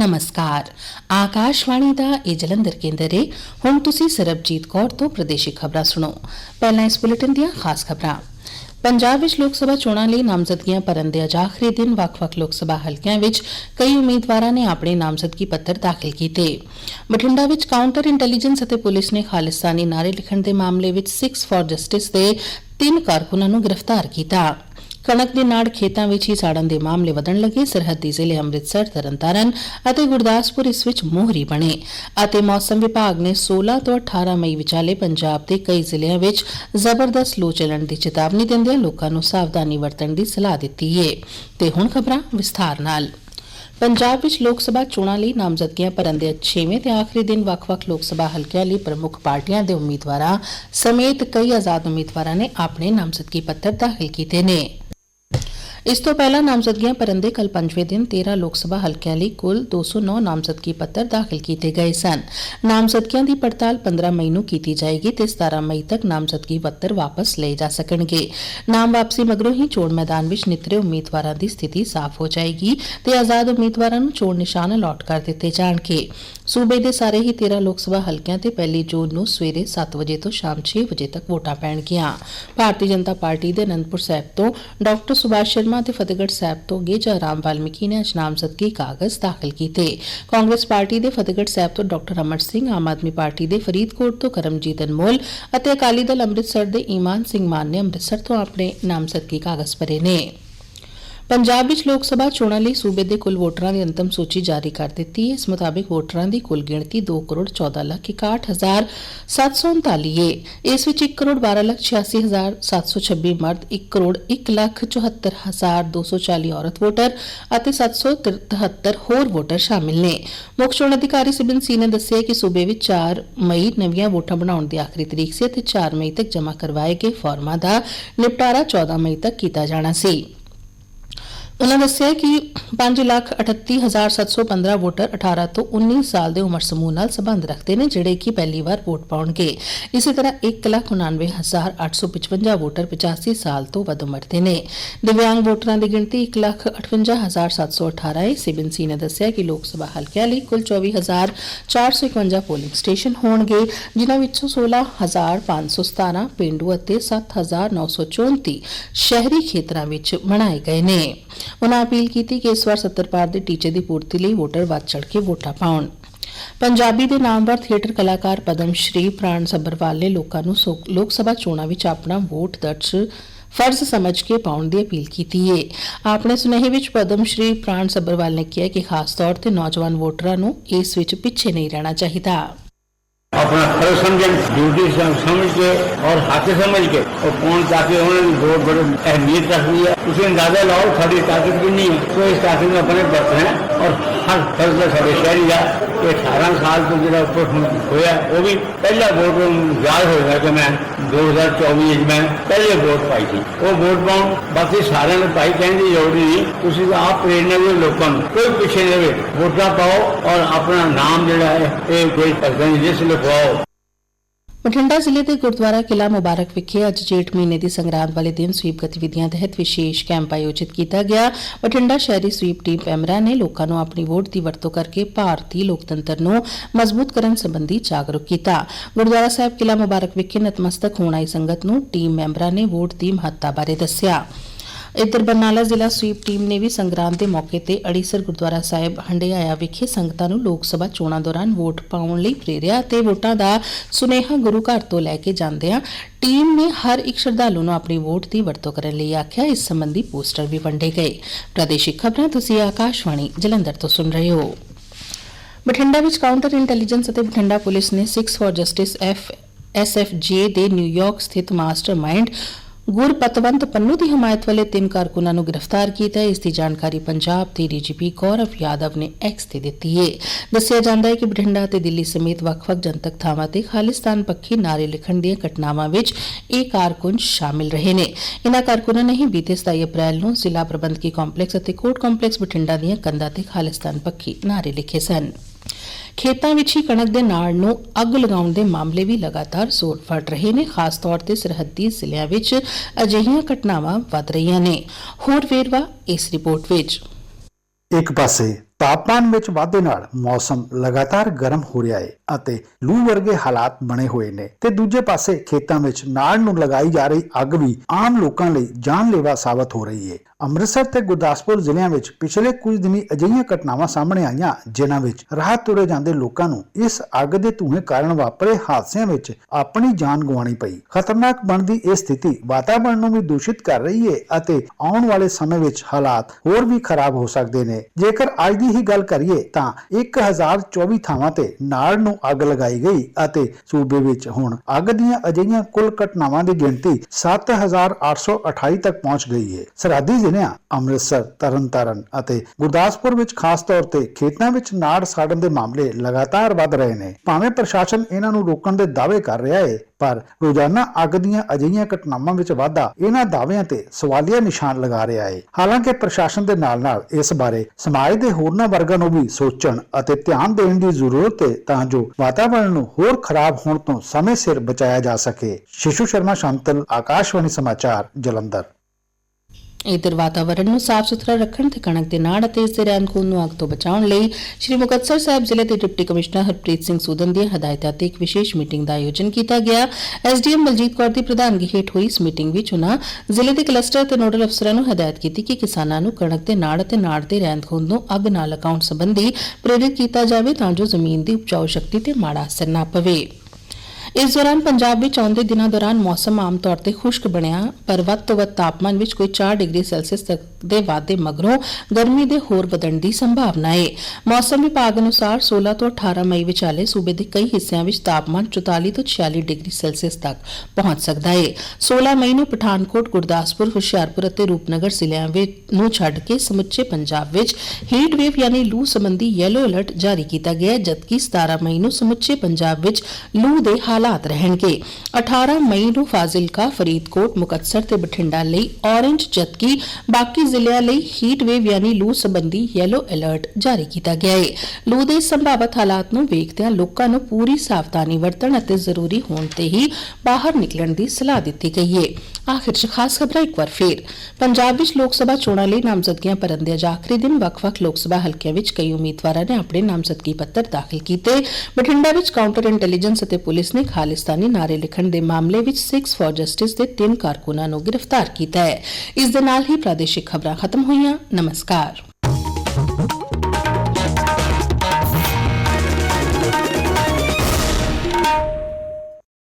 ਨਮਸਕਾਰ ਆਕਾਸ਼ਵਾਣੀ ਦਾ ਇਹ ਜਲੰਧਰ ਕੇਂਦਰ ਹੈ ਹੁਣ ਤੁਸੀਂ ਸਰਬਜੀਤ ਕੌਰ ਤੋਂ ਪ੍ਰਦੇਸ਼ਿਕ ਖਬਰਾਂ ਸੁਣੋ ਪਹਿਲਾਂ ਇਸ ਬੁਲੇਟਿਨ ਦੀਆਂ ਖਾਸ ਖਬਰਾਂ ਪੰਜਾਬ ਵਿੱਚ ਲੋਕ ਸਭਾ ਚੋਣਾਂ ਲਈ ਨਾਮਜ਼ਦਗੀਆਂ ਭਰਨ ਦੇ ਅੱਜ ਆਖਰੀ ਦਿਨ ਵੱਖ-ਵੱਖ ਲੋਕ ਸਭਾ ਹਲਕਿਆਂ ਵਿੱਚ ਕਈ ਉਮੀਦਵਾਰਾਂ ਨੇ ਆਪਣੇ ਨਾਮਜ਼ਦਗੀ ਪੱਤਰ ਦਾਖਲ ਕੀਤੇ ਬਠਿੰਡਾ ਵਿੱਚ ਕਾਊਂਟਰ ਇੰਟੈਲੀਜੈਂਸ ਅਤੇ ਪੁਲਿਸ ਨੇ ਖਾਲਿਸਤਾਨੀ ਨਾਰੇ ਲਿਖਣ ਦੇ ਮਾਮਲੇ ਵਿੱਚ 6 ਫਾਰ ਜਸਟਿਸ ਦੇ ਤਿੰਨ ਕਾਰਕੁਨਾਂ ਨੂੰ ਗ੍ਰਿਫਤਾਰ ਕੀਤਾ ਕਣਕ ਦੇ ਨਾੜ ਖੇਤਾਂ ਵਿੱਚ ਹੀ ਸਾੜਨ ਦੇ ਮਾਮਲੇ ਵਧਣ ਲੱਗੇ। ਸਰਹੱਦੀ ਜ਼ਿਲ੍ਹੇ ਅੰਮ੍ਰਿਤਸਰ, ਤਰਨਤਾਰਨ ਅਤੇ ਗੁਰਦਾਸਪੁਰ ਇਸ ਵਿੱਚ ਮੋਹਰੀ ਬਣੇ ਅਤੇ ਮੌਸਮ ਵਿਭਾਗ ਨੇ 16 ਤੋਂ 18 ਮਈ ਵਿਚਾਲੇ ਪੰਜਾਬ ਦੇ ਕਈ ਜ਼ਿਲ੍ਹਿਆਂ ਵਿੱਚ ਜ਼ਬਰਦਸਤ ਲੂ ਚੱਲਣ ਦੀ ਚੇਤਾਵਨੀ ਦਿੰਦਿਆਂ ਲੋਕਾਂ ਨੂੰ ਸਾਵਧਾਨੀ ਵਰਤਣ ਦੀ ਸਲਾਹ ਦਿੱਤੀ ਹੈ ਤੇ ਹੁਣ ਖਬਰਾਂ ਵਿਸਥਾਰ ਨਾਲ। ਪੰਜਾਬ ਵਿੱਚ ਲੋਕ ਸਭਾ ਚੋਣਾਂ ਲਈ ਨਾਮਜ਼ਦਗੀਆਂ ਭਰਨ ਦੇ 6ਵੇਂ ਤੇ ਆਖਰੀ ਦਿਨ ਵੱਖ-ਵੱਖ ਲੋਕ ਸਭਾ ਹਲਕਿਆਂ ਲਈ ਪ੍ਰਮੁੱਖ ਪਾਰਟੀਆਂ ਦੇ ਉਮੀਦਵਾਰਾਂ ਸਮੇਤ ਕਈ ਆਜ਼ਾਦ ਉਮੀਦਵਾਰਾਂ ਨੇ ਆਪਣੇ ਨਾਮਜ਼ਦਗੀ ਪੱਤਰ ਦਾਖਲ ਕੀਤੇ ਨੇ। ਇਸ ਤੋਂ ਪਹਿਲਾਂ ਨਾਮਜ਼ਦਗੀਆਂ ਭਰਨ ਦੇ ਕੱਲ ਪੰਜਵੇਂ ਦਿਨ 13 ਲੋਕ ਸਭਾ ਹਲਕਿਆਂ ਲਈ ਕੁੱਲ 209 ਨਾਮਜ਼ਦਗੀ ਪੱਤਰ ਦਾਖਲ ਕੀਤੇ ਗਏ ਸਨ ਨਾਮਜ਼ਦਗੀਆਂ ਦੀ ਪੜਤਾਲ 15 ਮਈ ਨੂੰ ਕੀਤੀ ਜਾਏਗੀ ਤੇ 17 ਮਈ ਤੱਕ ਨਾਮਜ਼ਦਗੀ ਪੱਤਰ ਵਾਪਸ ਲਏ ਜਾ ਸਕਣਗੇ ਨਾਮ ਵਾਪਸੀ ਮਗਰੋਂ ਹੀ ਚੋਣ ਮੈਦਾਨ ਵਿੱਚ ਨਿਤਰੇ ਉਮੀਦਵਾਰਾਂ ਦੀ ਸਥਿਤੀ ਸਾਫ਼ ਹੋ ਜਾਏਗੀ ਤੇ ਆਜ਼ਾਦ ਉਮੀਦਵਾਰਾਂ ਨੂੰ ਚੋਣ ਨਿਸ਼ਾਨ ਅਲਾਟ ਕਰ ਦਿੱਤੇ ਜਾਣਗੇ ਸੂਬੇ ਦੇ ਸਾਰੇ ਹੀ 13 ਲੋਕ ਸਭਾ ਹਲਕਿਆਂ ਤੇ ਪਹਿਲੀ ਜੂਨ ਨੂੰ ਸਵੇਰੇ 7 ਵਜੇ ਤੋਂ ਸ਼ਾਮ 6 ਵਜੇ ਤੱਕ ਵੋਟਾਂ ਪੈਣਗੀਆਂ। ਭਾਰਤੀ ਜਨਤਾ ਪਾਰਟੀ ਦੇ ਅਨੰਦਪੁਰ ਸਾਹਿਬ ਤੋਂ ਡਾਕਟਰ ਸੁਭਾਸ਼ ਸ਼ਰਮਾ ਤੇ ਫਤਿਹਗੜ੍ਹ ਸਾਹਿਬ ਤੋਂ ਗੇਜਾ ਰਾਮ ਵਾਲਮੀਕੀ ਨੇ ਅੱਜ ਨਾਮਜ਼ਦਗੀ ਕਾਗਜ਼ ਦਾਖਲ ਕੀਤੇ। ਕਾਂਗਰਸ ਪਾਰਟੀ ਦੇ ਫਤਿਹਗੜ੍ਹ ਸਾਹਿਬ ਤੋਂ ਡਾਕਟਰ ਅਮਰ ਸਿੰਘ, ਆਮ ਆਦਮੀ ਪਾਰਟੀ ਦੇ ਫਰੀਦਕੋਟ ਤੋਂ ਕਰਮਜੀਤ ਅਨਮੋਲ ਅਤੇ ਅਕਾਲੀ ਦਲ ਅੰਮ੍ਰਿਤਸਰ ਦੇ ਈਮਾਨ ਸਿੰਘ ਮਾਨ ਨੇ ਅੰਮ੍ਰਿਤਸਰ ਤੋਂ ਆਪਣੇ ਨਾਮਜ਼ਦਗੀ ਕਾਗਜ਼ ਭਰੇ ਨੇ। ਪੰਜਾਬ ਵਿੱਚ ਲੋਕ ਸਭਾ ਚੋਣਾਂ ਲਈ ਸੂਬੇ ਦੇ ਕੁੱਲ ਵੋਟਰਾਂ ਦੀ ਅੰਤਮ ਸੂਚੀ ਜਾਰੀ ਕਰ ਦਿੱਤੀ ਹੈ। ਇਸ ਮੁਤਾਬਿਕ ਵੋਟਰਾਂ ਦੀ ਕੁੱਲ ਗਿਣਤੀ 2 ਕਰੋੜ 14 ਲੱਖ 61739 ਹੈ ਇਸ ਵਿੱਚ 1 ਕਰੋੜ 12 ਲੱਖ 86726 ਮਰਦ 1 ਕਰੋੜ 1 ਲੱਖ 74240 ਔਰਤ ਵੋਟਰ ਅਤੇ 773 ਹੋਰ ਵੋਟਰ ਸ਼ਾਮਿਲ ਨੇ। ਮੁੱਖ ਚੋਣ ਅਧਿਕਾਰੀ ਸਿਬਨ ਸੀ ਨੇ ਦੱਸਿਆ ਕਿ ਸੂਬੇ ਵਿੱਚ 4 ਮਈ ਨਵੀਆਂ ਵੋਟਾਂ ਬਣਾਉਣ ਦੀ ਆਖਰੀ ਤਰੀਕ ਸੀ ਤੇ 4 ਮਈ ਤੱਕ ਜਮ੍ਹਾਂ ਕਰਵਾਏ ਗਏ ਫਾਰਮਾਂ ਦਾ ਨਿਪਟਾਰਾ 14 ਮਈ ਤੱਕ ਕੀਤਾ ਜਾਣਾ ਸੀ। ਉਨ੍ਹਾਂ ਦੱਸਿਆ ਕਿ 538715 ਵੋਟਰ 18 ਤੋਂ 19 ਸਾਲ ਦੇ ਉਮਰ ਸਮੂਹ ਨਾਲ ਸੰਬੰਧ ਰੱਖਦੇ ਨੇ, ਜਿਹੜੇ ਕਿ ਪਹਿਲੀ ਵਾਰ ਵੋਟ ਪਾਉਣਗੇ। ਇਸੇ ਤਰ੍ਹਾਂ 199855 ਵੋਟਰ 85 ਸਾਲ ਤੋਂ ਵੱਧ ਉਮਰ ਦੇ ਨੇ। ਦਿਵਿਆਂਗ ਵੋਟਰਾਂ ਦੀ ਗਿਣਤੀ 158718 ਹੈ ਸਿਬਨਸੀ ਨੇ ਦੱਸਿਆ ਕਿ ਲੋਕ ਸਭਾ ਹਲਕਿਆਂ ਲਈ ਕੁੱਲ 24451 ਪੋਲਿੰਗ ਸਟੇਸ਼ਨ ਹੋਣਗੇ, ਜਿਨ੍ਹਾਂ ਵਿੱਚੋਂ 16517 ਪਿੰਡੂ ਅਤੇ 7934 ਸ਼ਹਿਰੀ ਖੇਤਰਾਂ ਵਿੱਚ ਬਣਾਏ ਗਏ ਨੇ। ਉਨ੍ਹਾਂ ਅਪੀਲ ਕੀਤੀ ਕਿ ਇਸ ਵਾਰ 70 ਪਾਰ ਦੇ ਟੀਚੇ ਦੀ ਪੂਰਤੀ ਲਈ ਵੋਟਰ ਵੱਧ ਚੜ ਕੇ ਵੋਟਾਂ ਪਾਉਣ। ਪੰਜਾਬੀ ਦੇ ਨਾਮਵਰ ਥੀਏਟਰ ਕਲਾਕਾਰ ਪਦਮ ਸ਼੍ਰੀ ਪ੍ਰਾਣ ਸੱਭਰਵਾਲ ਨੇ ਲੋਕਾਂ ਨੂੰ ਲੋਕ ਸਭਾ ਚੋਣਾਂ ਵਿੱਚ ਆਪਣਾ ਵੋਟ ਦਰਜ ਫਰਜ਼ ਸਮਝ ਕੇ ਪਾਉਣ ਦੀ ਅਪੀਲ ਕੀਤੀ ਹੈ ਆਪਣੇ ਸੁਨੇਹੇ ਵਿੱਚ ਪਦਮ ਸ਼੍ਰੀ ਪ੍ਰਾਣ ਸੱਭਰਵਾਲ ਨੇ ਕਿਹਾ ਕਿ ਖਾਸ ਤੌਰ ਤੇ ਨੌਜਵਾਨ ਵੋਟਰਾਂ ਨੂੰ ਇਸ ਵਿੱਚ ਪਿੱਛੇ ਨਹੀਂ ਰਹਿਣਾ ਚਾਹੀਦਾ। अपना फ़र्ज़ समझे, ड्यूटी समझ के और हाथी समझ के और कौन ताकि उन्होंने बहुत बड़े अहमियत रख दी है। उसे अंदाज़ा लाओ साड़ी ताकत भी नहीं है? तो इस ताकत में अपने बरतें और हर फ़र्ज़ का साढ़े शहरी है। अठारह साल तो जो ऊपर होया, वो भी पहला वोट याद होगा कि मैं दो हज़ार चौबीस में पहले वोट पाई थी। वो वोट पाऊ, बाकी सारे ने पाई कहने की ज़रूरी नहीं तुम तो आप प्रेरणा दे लोगों कोई पिछले ਨਹੀਂ ਰਹੇ ਵੋਟਾਂ ਪਾਓ ਔਰ ਆਪਣਾ ਨਾਮ ਜਿਹੜਾ ਹੈ ਇਹ ਕੋਈ ਪਰਸਨ ਜਿਸ ਲਿਖਵਾਓ ਬਠਿੰਡਾ ਜ਼ਿਲ੍ਹੇ ਦੇ ਗੁਰਦੁਆਰਾ ਕਿਲਾ ਮੁਬਾਰਕ ਵਿਖੇ ਅੱਜ ਜੇਠ ਮਹੀਨੇ ਦੀ ਸੰਗਰਾਂਦ ਵਾਲੇ ਦਿਨ ਸਵੀਪ ਗਤੀਵਿਧੀਆਂ ਤਹਿਤ ਵਿਸ਼ੇਸ਼ ਕੈਂਪ ਆਯੋਜਿਤ ਕੀਤਾ ਗਿਆ। ਬਠਿੰਡਾ ਸ਼ਹਿਰੀ ਸਵੀਪ ਟੀਮ ਪੈਮਰਾ ਨੇ ਲੋਕਾਂ ਨੂੰ ਆਪਣੀ ਵੋਟ ਦੀ ਵਰਤੋਂ ਕਰਕੇ ਭਾਰਤੀ ਲੋਕਤੰਤਰ ਨੂੰ ਮਜ਼ਬੂਤ ਕਰਨ ਸੰਬੰਧੀ ਜਾਗਰੂਕ ਕੀਤਾ। ਗੁਰਦੁਆਰਾ ਸਾਹਿਬ ਕਿਲਾ ਮੁਬਾਰਕ ਵਿਖੇ ਨਤਮਸਤਕ ਹੋਣ ਆਈ ਸੰਗਤ ਨੂੰ ਟੀਮ ਮੈਂਬਰਾਂ ਨੇ ਵੋਟ ਦੀ ਮਹੱਤਤਾ ਬਾਰੇ ਦੱਸਿਆ। ਇੱਧਰ ਬਰਨਾਲਾ ਜ਼ਿਲ੍ਹਾ ਸਵੀਪ ਟੀਮ ਨੇ ਵੀ ਸੰਗਰਾਮ ਦੇ ਮੌਕੇ ਤੇ ਅੜੀਸਰ ਗੁਰਦੁਆਰਾ ਸਾਹਿਬ ਹੰਡਿਆਇਆ ਵਿਖੇ ਸੰਗਤਾਂ ਨੂੰ ਲੋਕ ਸਭਾ ਚੋਣਾਂ ਦੌਰਾਨ ਵੋਟ ਪਾਉਣ ਲਈ ਪ੍ਰੇਰਿਆ ਤੇ ਵੋਟਾਂ ਦਾ ਸੁਨੇਹਾ ਗੁਰੂ ਘਰ ਤੋਂ ਲੈ ਕੇ ਜਾਂਦਿਆਂ ਟੀਮ ਨੇ ਹਰ ਇੱਕ ਸ਼ਰਧਾਲੂ ਨੂੰ ਆਪਣੀ ਵੋਟ ਦੀ ਵਰਤੋਂ ਕਰਨ ਲਈ ਆਖਿਆ, ਇਸ ਸੰਬੰਧੀ ਪੋਸਟਰ ਵੀ ਵੰਡੇ ਗਏ। ਪ੍ਰਾਦੇਸ਼ਿਕ ਖਬਰਾਂ ਤੁਸੀਂ ਆਕਾਸ਼ਵਾਣੀ ਜਲੰਧਰ ਤੋਂ ਸੁਣ ਰਹੇ ਹੋ। ਬਠਿੰਡਾ ਵਿੱਚ ਕਾਊਂਟਰ ਇੰਟੈਲੀਜੈਂਸ ਅਤੇ ਬਠਿੰਡਾ ਪੁਲਿਸ ਨੇ 6 ਫਾਰ ਜਸਟਿਸ ਐਫ ਐਸਐਫਜੇ ਦੇ ਨਿਊਯਾਰਕ ਸਥਿਤ ਮਾਸਟਰਮਾਈਂਡ ਗੁਰਪਤਵੰਤ ਪੰਨੂ ਦੀ ਹਮਾਇਤ ਵਾਲੇ ਤਿੰਨ ਕਾਰਕੁਨਾਂ ਨੂੰ ਗ੍ਰਿਫਤਾਰ ਕੀਤਾ ਹੈ। ਇਸ ਦੀ ਜਾਣਕਾਰੀ ਪੰਜਾਬ ਦੇ ਡੀਜੀਪੀ ਗੌਰਵ ਯਾਦਵ ਨੇ ਐਕਸ ਤੇ ਦਿੱਤੀ ਹੈ। ਦੱਸਿਆ ਜਾਂਦਾ ਹੈ ਕਿ ਬਠਿੰਡਾ ਤੇ ਦਿੱਲੀ ਸਮੇਤ ਵੱਖ-ਵੱਖ ਜਨਤਕ ਥਾਵਾਂ ਤੇ ਖਾਲਿਸਤਾਨ ਪੱਖੀ ਨਾਰੇ ਲਿਖਣ ਦੀਆਂ ਘਟਨਾਵਾਂ ਵਿੱਚ ਇਹ ਕਾਰਕੁਨ ਸ਼ਾਮਿਲ ਰਹੇ ਨੇ। ਇਨ੍ਹਾਂ ਕਾਰਕੁਨਾਂ ਨੇ ਹੀ ਬੀਤੇ 27 ਅਪ੍ਰੈਲ ਨੂੰ ਜ਼ਿਲ੍ਹਾ ਪ੍ਰਬੰਧਕੀ ਕੰਪਲੈਕਸ ਅਤੇ ਕੋਰਟ ਕੰਪਲੈਕਸ ਬਠਿੰਡਾ ਦੀਆਂ ਕੰਧਾਂ ਤੇ ਖਾਲਿਸਤਾਨ ਪੱਖੀ ਨਾਰੇ ਲਿਖੇ ਸਨ। ਖੇਤਾਂ ਵਿੱਚ ਹੀ ਕਣਕ ਦੇ ਨਾੜ ਨੂੰ ਅੱਗ ਲਗਾਉਣ ਦੇ ਮਾਮਲੇ ਵੀ ਲਗਾਤਾਰ ਜ਼ੋਰ ਫੜ ਰਹੇ ਨੇ। ਖਾਸ ਤੌਰ ਤੇ ਸਰਹੱਦੀ ਜ਼ਿਲ੍ਹਿਆਂ ਵਿੱਚ ਅਜਿਹੀਆਂ ਘਟਨਾਵਾਂ ਵੱਧ ਰਹੀਆਂ ਨੇ। ਹੋਰ ਵੇਰਵਾ ਇਸ ਰਿਪੋਰਟ ਵਿੱਚ। ਇੱਕ ਪਾਸੇ ਤਾਪਮਾਨ ਵਿੱਚ ਵਾਧੇ ਨਾਲ ਮੌਸਮ ਲਗਾਤਾਰ ਗਰਮ ਹੋ ਰਿਹਾ ਹੈ ਅਤੇ ਲੂ ਵਰਗੇ ਹਾਲਾਤ ਬਣੇ ਹੋਏ ਨੇ। ਤੇ ਦੂਜੇ ਪਾਸੇ ਖੇਤਾਂ ਵਿੱਚ ਨਾੜ ਨੂੰ ਲਗਾਈ ਜਾ ਰਹੀ ਅੱਗ ਵੀ ਆਮ ਲੋਕਾਂ ਲਈ ਜਾਨਲੇਵਾ ਸਾਬਤ ਹੋ ਰਹੀ ਹੈ ਅੰਮ੍ਰਿਤਸਰ ਤੇ ਗੁਰਦਾਸਪੁਰ ਜ਼ਿਲ੍ਹਿਆਂ ਵਿੱਚ ਪਿਛਲੇ ਕੁਝ ਦਿਨੀ ਅਜਿਹੀਆਂ ਘਟਨਾਵਾਂ ਸਾਹਮਣੇ ਆਈਆਂ, ਜਿਨ੍ਹਾਂ ਵਿੱਚ ਰਾਹ ਤੁਰੇ ਜਾਂਦੇ ਲੋਕਾਂ ਨੂੰ ਇਸ ਅੱਗ ਦੇ ਧੂਏ ਕਾਰਨ ਵਾਪਰੇ ਹਾਦਸਿਆਂ ਵਿੱਚ ਆਪਣੀ ਜਾਨ ਗਵਾਉਣੀ ਪਈ। ਖਤਰਨਾਕ ਬਣਦੀ ਇਹ ਸਥਿਤੀ ਵਾਤਾਵਰਣ ਨੂੰ ਵੀ ਦੂਸ਼ਿਤ ਕਰ ਰਹੀ ਹੈ ਅਤੇ ਆਉਣ ਵਾਲੇ ਸਮੇਂ ਵਿੱਚ ਹਾਲਾਤ ਹੋਰ ਵੀ ਖਰਾਬ ਹੋ ਸਕਦੇ ਨੇ। ਜੇਕਰ ਅੱਜ ਦੀ ਹੀ ਗੱਲ ਕਰੀਏ ਤਾਂ 1024 ਥਾਵਾਂ ਤੇ ਨਾੜ ਨੂੰ ਅੱਗ ਲਗਾਈ ਗਈ ਅਤੇ ਸੂਬੇ ਵਿੱਚ ਹੁਣ ਅੱਗ ਦੀਆਂ ਅਜਿਹੀਆਂ ਕੁੱਲ ਘਟਨਾਵਾਂ ਦੀ ਗਿਣਤੀ 7828 ਤੱਕ ਪਹੁੰਚ ਗਈ ਹੈ ਸਰਹੱਦੀ ਜ਼ਿਲ੍ਹਿਆਂ ਅੰਮ੍ਰਿਤਸਰ, ਤਰਨਤਾਰਨ ਅਤੇ ਗੁਰਦਾਸਪੁਰ ਵਿੱਚ ਖਾਸ ਤੌਰ ਤੇ ਖੇਤਾਂ ਵਿੱਚ ਨਾੜ ਸਾੜਨ ਦੇ ਮਾਮਲੇ ਲਗਾਤਾਰ ਵੱਧ ਰਹੇ ਨੇ। ਭਾਵੇਂ ਪ੍ਰਸ਼ਾਸਨ ਇਹਨਾਂ ਨੂੰ ਰੋਕਣ ਦੇ ਦਾਅਵੇ ਕਰ ਰਿਹਾ ਹੈ ਪਰ ਰੋਜ਼ਾਨਾ ਅੱਗ ਦੀਆਂ ਅਜਿਹੀਆਂ ਘਟਨਾਵਾਂ ਵਿੱਚ ਵਾਧਾ ਇਹਨਾਂ ਦਾਅਵਿਆਂ ਤੇ ਸਵਾਲੀਆ ਨਿਸ਼ਾਨ ਲਗਾ ਰਿਹਾ ਹੈ ਹਾਲਾਂਕਿ ਪ੍ਰਸ਼ਾਸਨ ਦੇ ਨਾਲ-ਨਾਲ ਇਸ ਬਾਰੇ ਸਮਾਜ ਦੇ ਹੋਰਨਾਂ ਵਰਗਾਂ ਨੂੰ ਵੀ ਸੋਚਣ ਅਤੇ ਧਿਆਨ ਦੇਣ ਦੀ ਜ਼ਰੂਰਤ ਹੈ ਤਾਂ ਜੋ ਵਾਤਾਵਰਣ ਨੂੰ ਹੋਰ ਖਰਾਬ ਹੋਣ ਤੋਂ ਸਮੇਂ ਸਿਰ ਬਚਾਇਆ ਜਾ ਸਕੇ। ਸ਼ਿਸ਼ੂ ਸ਼ਰਮਾ, ਸ਼ਾਂਤਲ, ਆਕਾਸ਼ਵਾਣੀ ਸਮਾਚਾਰ, ਜਲੰਧਰ। ਇਧਰ ਵਾਤਾਵਰਣ ਨੂੰ ਸਾਫ਼ ਸੁਥਰਾ ਰੱਖਣ ਤੇ ਕਣਕ ਦੇ ਨਾੜ ਅਤੇ ਇਸ ਦੇ ਰਹਿੰਦ ਖੂੰਹਦ ਨੂੰ ਅੱਗ ਤੋਂ ਬਚਾਉਣ ਲਈ ਸ਼੍ਰੀ ਮੁਕਤਸਰ ਸਾਹਿਬ ਜ਼ਿਲ੍ਹੇ ਦੇ ਡਿਪਟੀ ਕਮਿਸ਼ਨਰ ਹਰਪ੍ਰੀਤ ਸਿੰਘ ਸੂਦਨ ਦੀਆਂ ਹਦਾਇਤਾਂ ਤੇ ਇੱਕ ਵਿਸ਼ੇਸ਼ ਮੀਟਿੰਗ ਦਾ ਆਯੋਜਨ ਕੀਤਾ ਗਿਆ। ਐਸਡੀਐਮ ਬਲਜੀਤ ਕੌਰ ਦੀ ਪ੍ਰਧਾਨਗੀ ਹੇਠ ਹੋਈ ਇਸ ਮੀਟਿੰਗ ਵਿੱਚ ਉਨ੍ਹਾਂ ਜ਼ਿਲ੍ਹੇ ਦੇ ਕਲਸਟਰ ਤੇ ਨੋਡਲ ਅਫਸਰਾਂ ਨੂੰ ਹਦਾਇਤ ਕੀਤੀ ਕਿ ਕਿਸਾਨਾਂ ਨੂੰ ਕਣਕ ਦੇ ਨਾੜ ਅਤੇ ਨਾੜ ਦੇ ਰਹਿੰਦ ਖੂੰਹਦ ਨੂੰ ਅੱਗ ਨਾ ਲਗਾਉਣ ਸੰਬੰਧੀ ਪ੍ਰੇਰਿਤ ਕੀਤਾ ਜਾਵੇ ਤਾਂ ਜੋ ਜ਼ਮੀਨ ਦੀ ਉਪਜਾਊ ਸ਼ਕਤੀ ਤੇ ਮਾੜਾ ਅਸਰ ਨਾ ਪਵੇ। ਇਸ ਦੌਰਾਨ ਪੰਜਾਬ ਵਿੱਚ ਆਉਂਦੇ ਦਿਨਾਂ ਦੌਰਾਨ ਮੌਸਮ ਆਮ ਤੌਰ ਤੇ ਖੁਸ਼ਕ ਬਣਿਆ, ਪਰ ਵੱਧ ਤੋਂ ਵੱਧ ਤਾਪਮਾਨ ਵਿੱਚ ਕੋਈ 4 ਡਿਗਰੀ ਸੈਲਸੀਅਸ ਤੱਕ ਦੇ ਵਾਧੇ ਮਗਰੋਂ ਗਰਮੀ ਦੇ ਹੋਰ ਵਧਣ ਦੀ ਸੰਭਾਵਨਾ ਹੈ ਮੌਸਮ ਵਿਭਾਗ ਅਨੁਸਾਰ 16 ਤੋਂ 18 ਮਈ ਵਿਚਾਲੇ ਸੂਬੇ ਦੇ ਕਈ ਹਿੱਸਿਆਂ ਵਿੱਚ ਤਾਪਮਾਨ 44 ਤੋਂ 46 ਡਿਗਰੀ ਸੈਲਸੀਅਸ ਤੱਕ ਪਹੁੰਚ ਸਕਦਾ ਹੈ 16 ਮਈ ਨੂੰ ਪਠਾਨਕੋਟ, ਗੁਰਦਾਸਪੁਰ, ਹੁਸ਼ਿਆਰਪੁਰ ਅਤੇ ਰੂਪਨਗਰ ਜ਼ਿਲ੍ਹਿਆਂ ਵਿੱਚ ਨੂੰ ਛੱਡ ਕੇ ਸਮੁੱਚੇ ਪੰਜਾਬ ਵਿੱਚ ਹੀਟ ਵੇਵ ਯਾਨੀ ਲੂ ਸੰਬੰਧੀ ਯੈਲੋ ਅਲਰਟ ਜਾਰੀ ਕੀਤਾ ਗਿਆ ਜਦਕਿ 17 ਮਈ ਨੂੰ ਸਮੁੱਚੇ ਪੰਜਾਬ ਵਿੱਚ ਲੂ ਦੇ ਹਾਲਾਤ ਰਹਿਣਗੇ। 18 ਮਈ ਨੂੰ ਫਾਜ਼ਿਲਕਾ, ਫਰੀਦਕੋਟ ਮੁਕਤਸਰ ਤੇ ਬਠਿੰਡਾ ਲਈ ਔਰੇਂਜ ਜਦਕਿ ਬਾਕੀ ਜ਼ਿਲ੍ਹਿਆਂ ਲਈ ਹੀਟ ਵੇਵ ਯਾਨੀ ਲੂ ਸੰਬੰਧੀ ਯੈਲੋ ਅਲਰਟ ਜਾਰੀ ਕੀਤਾ ਗਿਆ ਹੈ ਲੂ ਦੇ ਸੰਭਾਵਤ ਹਾਲਾਤ ਨੂੰ ਵੇਖਦਿਆਂ ਲੋਕਾਂ ਨੂੰ ਪੂਰੀ ਸਾਵਧਾਨੀ ਵਰਤਣ ਅਤੇ ਜ਼ਰੂਰੀ ਹੋਣ ਤੇ ਹੀ ਬਾਹਰ ਨਿਕਲਣ ਦੀ ਸਲਾਹ ਦਿੱਤੀ ਗਈ ਹੈ ਆਖਿਰ 'ਚ ਖਾਸ ਖਬਰਾਂ ਇੱਕ ਵਾਰ ਫੇਰ। ਪੰਜਾਬ ਵਿੱਚ ਲੋਕ ਸਭਾ ਚੋਣਾਂ ਲਈ ਨਾਮਜ਼ਦਗੀਆਂ ਭਰਨ ਦੇ ਅੱਜ ਆਖਰੀ ਦਿਨ ਵੱਖ-ਵੱਖ ਲੋਕ ਸਭਾ ਹਲਕਿਆਂ ਵਿੱਚ ਕਈ ਉਮੀਦਵਾਰਾਂ ਨੇ ਆਪਣੇ ਨਾਮਜ਼ਦਗੀ ਪੱਤਰ ਦਾਖਲ ਕੀਤੇ। ਬਠਿੰਡਾ ਵਿੱਚ ਕਾਊਂਟਰ ਇੰਟੈਲੀਜੈਂਸ ਅਤੇ ਪੁਲਿਸ ਨੇ ਖਾਲਿਸਤਾਨੀ ਨਾਰੇ ਲਿਖਣ ਦੇ ਮਾਮਲੇ ਵਿੱਚ ਸਿਕਸ ਫਾਰ ਜਸਟਿਸ ਦੇ ਤਿੰਨ ਕਾਰਕੁਨਾਂ ਨੂੰ ਗ੍ਰਿਫਤਾਰ ਕੀਤਾ ਹੈ। ਇਸ ਦੇ ਨਾਲ ਹੀ ਪ੍ਰਾਦੇਸ਼ਿਕ ਖਬਰਾਂ ਖਤਮ ਹੋਈਆਂ। ਨਮਸਕਾਰ।